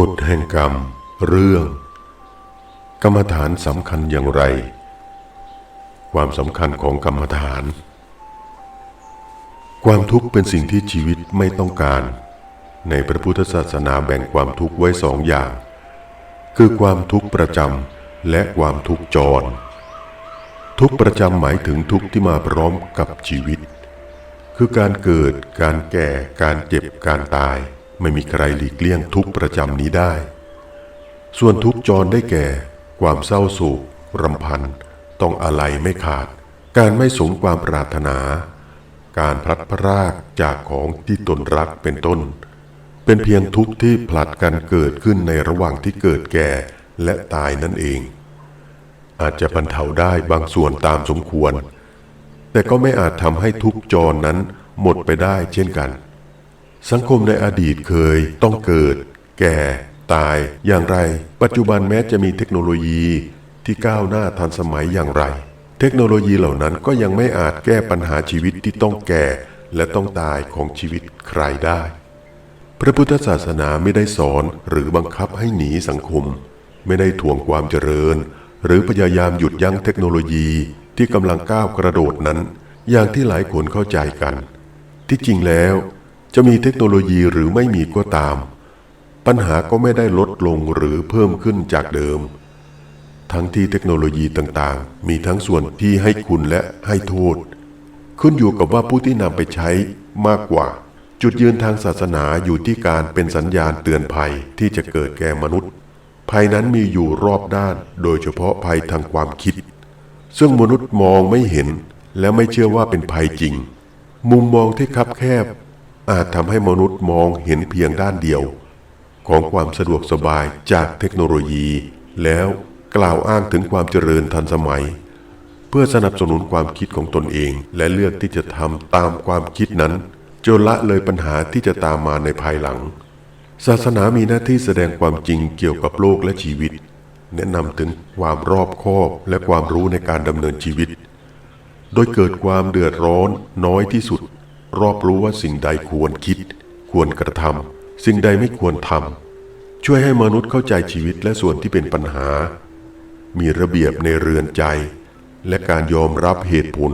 กฎแห่งกรรม เรื่อง กรรมฐานสำคัญอย่างไร ความสำคัญของกรรมฐาน ความทุกข์เป็นสิ่งที่ชีวิตไม่ต้องการ ในพระพุทธศาสนาแบ่งความทุกข์ไว้สองอย่าง คือความทุกข์ประจำและความทุกข์จร ทุกข์ประจำหมายถึงทุกข์ที่มาพร้อมกับชีวิต คือการเกิด การแก่ การเจ็บ การตาย ไม่มีใครหลีกเลี่ยงทุกประจำนี้ได้ ส่วนทุกจรได้แก่ ความเศร้าโศกรำพัน ต้องอะไรไม่ขาด การไม่สมความปรารถนา การพลัดพรากจากของที่ตนรักเป็นต้น เป็นเพียงทุกข์ที่ผลัดกันเกิดขึ้นในระหว่างที่เกิดแก่และตายนั่นเอง อาจจะบรรเทาได้บางส่วนตามสมควร แต่ก็ไม่อาจทำให้ทุกจรนั้นหมดไปได้เช่นกัน สังคมในอดีตเคยต้องเกิด แก่ ตาย อย่างไร ปัจจุบันแม้จะมีเทคโนโลยีที่ก้าวหน้าทันสมัยอย่างไร เทคโนโลยีเหล่านั้นก็ยังไม่อาจแก้ปัญหาชีวิตที่ต้องแก่ และต้องตายของชีวิตใครได้ พระพุทธศาสนาไม่ได้สอนหรือบังคับให้หนีสังคม ไม่ได้ทวงความเจริญ หรือพยายามหยุดยั้งเทคโนโลยีที่กำลังก้าวกระโดดนั้น อย่างที่หลายคนเข้าใจกัน ที่จริงแล้ว จะมีเทคโนโลยีหรือไม่มีก็ตาม ปัญหาก็ไม่ได้ลดลงหรือเพิ่มขึ้นจากเดิม ทั้งที่เทคโนโลยีต่างๆ มีทั้งส่วนที่ให้คุณและให้โทษ ขึ้นอยู่กับว่าผู้ที่นำไปใช้มากกว่า จุดยืนทางศาสนาอยู่ที่การเป็นสัญญาณเตือนภัยที่จะเกิดแก่มนุษย์ ภัยนั้นมีอยู่รอบด้าน โดยเฉพาะภัยทางความคิด ซึ่งมนุษย์มองไม่เห็นและไม่เชื่อว่าเป็นภัยจริง มุมมองที่คับแคบ อาจทำให้มนุษย์มองเห็นเพียงด้านเดียว ของความสะดวกสบายจากเทคโนโลยี แล้วกล่าวอ้างถึงความเจริญทันสมัย เพื่อสนับสนุนความคิดของตนเอง และเลือกที่จะทำตามความคิดนั้นจนละเลยปัญหาที่จะตามมาในภายหลัง ศาสนามีหน้าที่แสดงความจริงเกี่ยวกับโลกและชีวิต แนะนำถึงความรอบคอบและความรู้ในการดำเนินชีวิต โดยเกิดความเดือดร้อนน้อยที่สุด รอบรู้ว่าสิ่งใดควรคิด ควรกระทำสิ่งใดไม่ควรทำช่วยให้มนุษย์เข้าใจชีวิตและส่วนที่เป็นปัญหา มีระเบียบในเรือนใจ และการยอมรับเหตุผล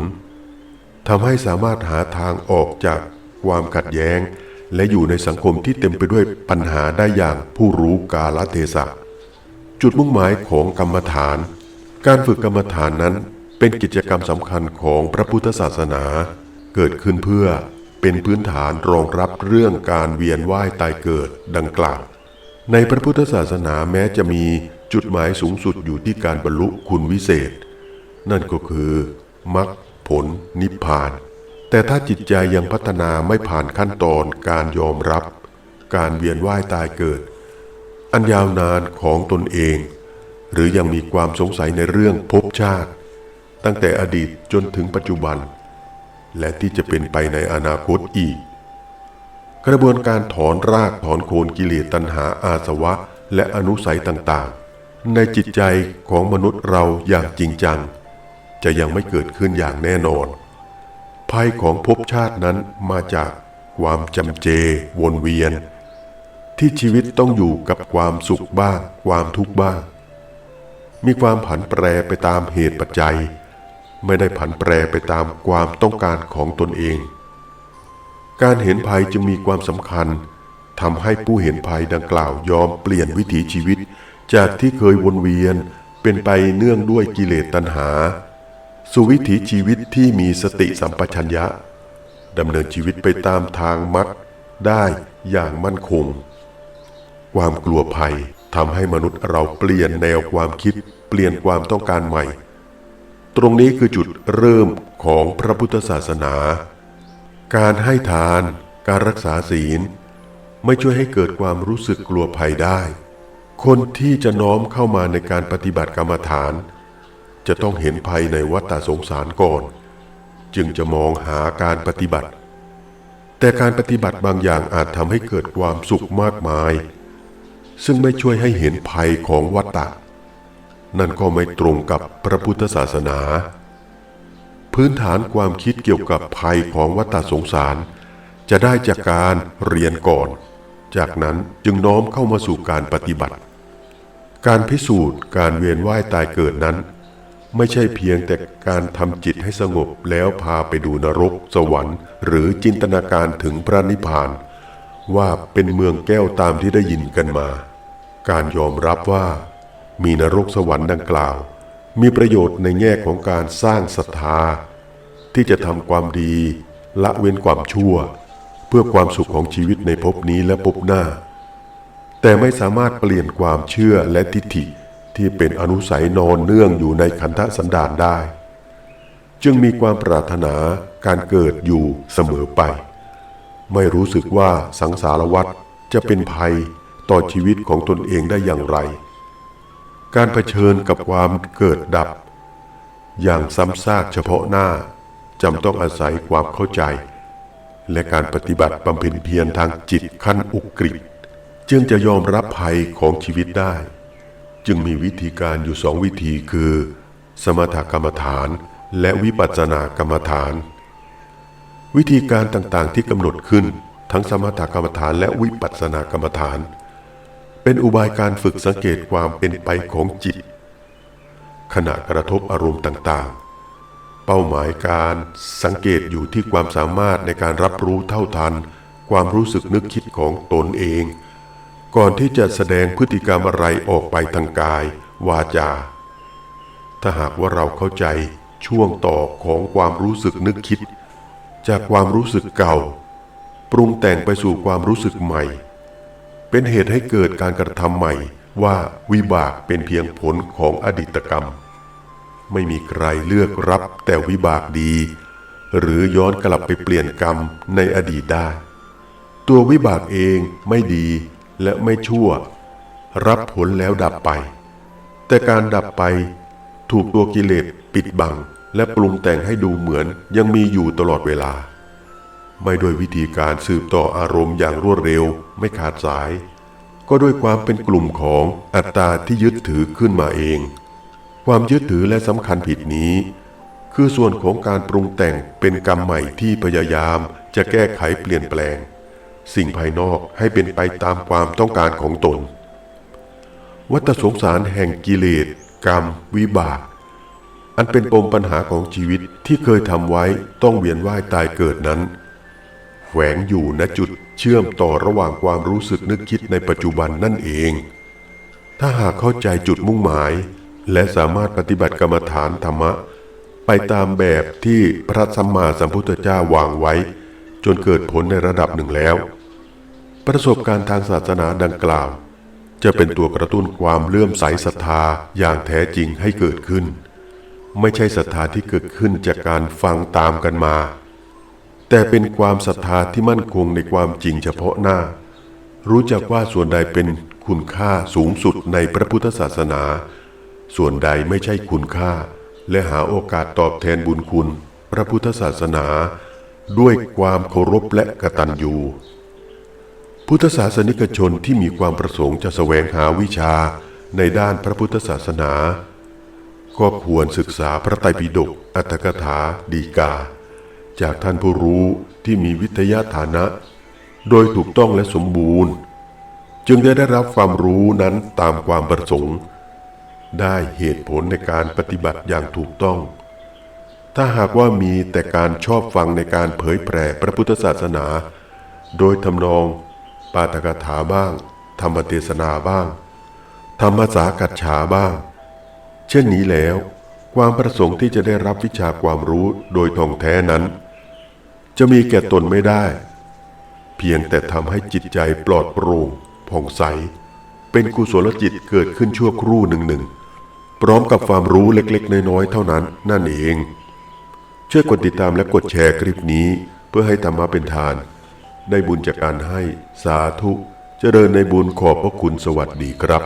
ทำให้สามารถหาทางออกจากความขัดแย้ง และอยู่ในสังคมที่เต็มไปด้วยปัญหาได้อย่างผู้รู้กาลเทศะจุดมุ่งหมายของกรรมฐาน การฝึกกรรมฐานนั้นเป็นกิจกรรมสำคัญของพระพุทธศาสนา เกิดขึ้นเพื่อเป็นพื้นฐานรองรับเรื่องการเวียนว่ายตายเกิดดังกล่าว ในพระพุทธศาสนาแม้จะมีจุดหมายสูงสุดอยู่ที่การบรรลุคุณวิเศษ นั่นก็คือมรรคผลนิพพาน แต่ถ้าจิตใจยังพัฒนาไม่ผ่านขั้นตอนการยอมรับ การเวียนว่ายตายเกิด อันยาวนานของตนเอง หรือยังมีความสงสัยในเรื่องภพชาติ ตั้งแต่อดีตจนถึงปัจจุบัน และที่จะเป็นไปในอนาคตอีก กระบวนการถอนรากถอนโคนกิเลสตัณหาอาสวะ และอนุสัยต่างๆ ในจิตใจของมนุษย์เราอย่างจริงจัง จะยังไม่เกิดขึ้นอย่างแน่นอน ภัยของภพชาตินั้นมาจากความจำเจ วนเวียน ที่ชีวิตต้องอยู่กับความสุขบ้าง ความทุกข์บ้าง มีความผันแปรไปตามเหตุปัจจัย ไม่ได้ผันแปรไปตามความต้องการของตนเอง การเห็นภัยจึงมีความสำคัญทำให้ผู้เห็นภัยดังกล่าวยอมเปลี่ยนวิถีชีวิต จากที่เคยวนเวียนเป็นไปเนื่องด้วยกิเลสตัณหา สู่วิถีชีวิตที่มีสติสัมปชัญญะดำเนินชีวิตไปตามทางมรรคได้อย่างมั่นคง ความกลัวภัยทำให้มนุษย์เราเปลี่ยนแนวความคิด เปลี่ยนความต้องการใหม่ ตรงนี้คือจุดเริ่มของพระพุทธศาสนา การให้ทาน การรักษาศีล ไม่ช่วยให้เกิดความรู้สึกกลัวภัยได้ คนที่จะน้อมเข้ามาในการปฏิบัติกรรมฐาน จะต้องเห็นภัยในวัฏสงสารก่อน จึงจะมองหาการปฏิบัติ แต่การปฏิบัติบางอย่างอาจทำให้เกิดความสุขมากมาย ซึ่งไม่ช่วยให้เห็นภัยของวัฏฏะ นั่นก็ไม่ตรงกับพระพุทธศาสนา พื้นฐานความคิดเกี่ยวกับภัยของวัฏสงสาร จะได้จากการเรียนก่อน จากนั้นจึงน้อมเข้ามาสู่การปฏิบัติ การพิสูจน์การเวียนว่ายตายเกิดนั้น ไม่ใช่เพียงแต่การทำจิตให้สงบแล้วพาไปดูนรก สวรรค์ หรือจินตนาการถึงพระนิพพาน ว่าเป็นเมืองแก้วตามที่ได้ยินกันมา การยอมรับว่า มีนรกสวรรค์ดังกล่าว มีประโยชน์ในแง่ของการสร้างศรัทธา ที่จะทำความดีละเว้นความชั่ว เพื่อความสุขของชีวิตในภพนี้และภพหน้า แต่ไม่สามารถเปลี่ยนความเชื่อและทิฏฐิที่เป็นอนุสัยนอนเนื่องอยู่ในขันธสันดานได้ จึงมีความปรารถนาการเกิดอยู่เสมอไป ไม่รู้สึกว่าสังสารวัฏจะเป็นภัยต่อชีวิตของตนเองได้อย่างไร การเผชิญกับความเกิดดับ อย่างซ้ำซากเฉพาะหน้าจำต้องอาศัยความเข้าใจ และการปฏิบัติบำเพ็ญเพียรทางจิตขั้นอุกฤษจึงจะยอมรับภัยของชีวิตได้ จึงมีวิธีการอยู่สองวิธีคือ สมถกรรมฐานและวิปัสสนากรรมฐาน วิธีการต่างๆที่กำหนดขึ้นทั้งสมถกรรมฐานและวิปัสสนากรรมฐาน เป็นอุบายการฝึกสังเกตความเป็นไปของจิต ขณะกระทบอารมณ์ต่างๆ เป้าหมายการสังเกตอยู่ที่ความสามารถในการรับรู้เท่าทัน ความรู้สึกนึกคิดของตนเอง ก่อนที่จะแสดงพฤติกรรมอะไรออกไปทางกาย วาจา ถ้าหากว่าเราเข้าใจช่วงต่อของความรู้สึกนึกคิด จากความรู้สึกเก่า ปรุงแต่งไปสู่ความรู้สึกใหม่ เป็นเหตุให้เกิดการกระทำใหม่ว่าวิบากเป็นเพียงผลของอดีตกรรม ไม่มีใครเลือกรับแต่วิบากดี หรือย้อนกลับไปเปลี่ยนกรรมในอดีตได้ ตัววิบากเองไม่ดีและไม่ชั่ว รับผลแล้วดับไป แต่การดับไปถูกตัวกิเลสปิดบัง และปรุงแต่งให้ดูเหมือนยังมีอยู่ตลอดเวลา ไม่ด้วยวิธีการสืบต่ออารมณ์อย่างรวดเร็วไม่ขาดสาย ก็ด้วยความเป็นกลุ่มของอัตตาที่ยึดถือขึ้นมาเอง ความยึดถือและสำคัญผิดนี้ คือส่วนของการปรุงแต่งเป็นกรรมใหม่ที่พยายามจะแก้ไขเปลี่ยนแปลง สิ่งภายนอกให้เป็นไปตามความต้องการของตน วัฏสงสารแห่งกิเลสกรรม วิบาก อันเป็นปมปัญหาของชีวิตที่เคยทำไว้ต้องเวียนว่ายตายเกิดนั้น แฝงอยู่ณจุดเชื่อมต่อระหว่างความรู้สึกนึกคิดในปัจจุบันนั่นเอง ถ้าหากเข้าใจจุดมุ่งหมาย และสามารถปฏิบัติกรรมฐานธรรมะ ไปตามแบบที่พระสัมมาสัมพุทธเจ้าวางไว้ จนเกิดผลในระดับหนึ่งแล้ว ประสบการณ์ทางศาสนาดังกล่าว จะเป็นตัวกระตุ้นความเลื่อมใสศรัทธาอย่างแท้จริงให้เกิดขึ้น ไม่ใช่ศรัทธาที่เกิดขึ้นจากการฟังตามกันมา แต่เป็นความศรัทธาที่มั่นคงในความจริงเฉพาะหน้า รู้จักว่าส่วนใดเป็นคุณค่าสูงสุดในพระพุทธศาสนา ส่วนใดไม่ใช่คุณค่า และหาโอกาสตอบแทนบุญคุณ พระพุทธศาสนา ด้วยความเคารพและกตัญญูพุทธศาสนิกชนที่มีความประสงค์จะแสวงหาวิชาในด้านพระพุทธศาสนา ก็ควรศึกษาพระไตรปิฎกอัตถกถาดีกา จากท่านผู้รู้ที่มีวิทยาฐานะ โดยถูกต้องและสมบูรณ์ จึงจะได้รับความรู้นั้นตามความประสงค์ ได้เหตุผลในการปฏิบัติอย่างถูกต้อง ถ้าหากว่ามีแต่การชอบฟังในการเผยแผ่พระพุทธศาสนา โดยทำนอง ปาฐกถาบ้าง ธรรมเทศนาบ้าง ธรรมสากัจฉาบ้าง เช่นนี้แล้ว ความประสงค์ที่จะได้รับวิชาความรู้โดยท่องแท้นั้น จะมีแก่ตนไม่ได้ เพียงแต่ทำให้จิตใจปลอดโปร่งผ่องใส เป็นกุศลจิตเกิดขึ้นชั่วครู่หนึ่งหนึ่งพร้อมกับความรู้เล็กๆ น้อยๆ เท่านั้นนั่นเอง ช่วยกดติดตามและกดแชร์คลิปนี้เพื่อให้ธรรมะเป็นทาน ได้บุญจากการให้สาธุ เจริญในบุญขอบพระคุณสวัสดีครับ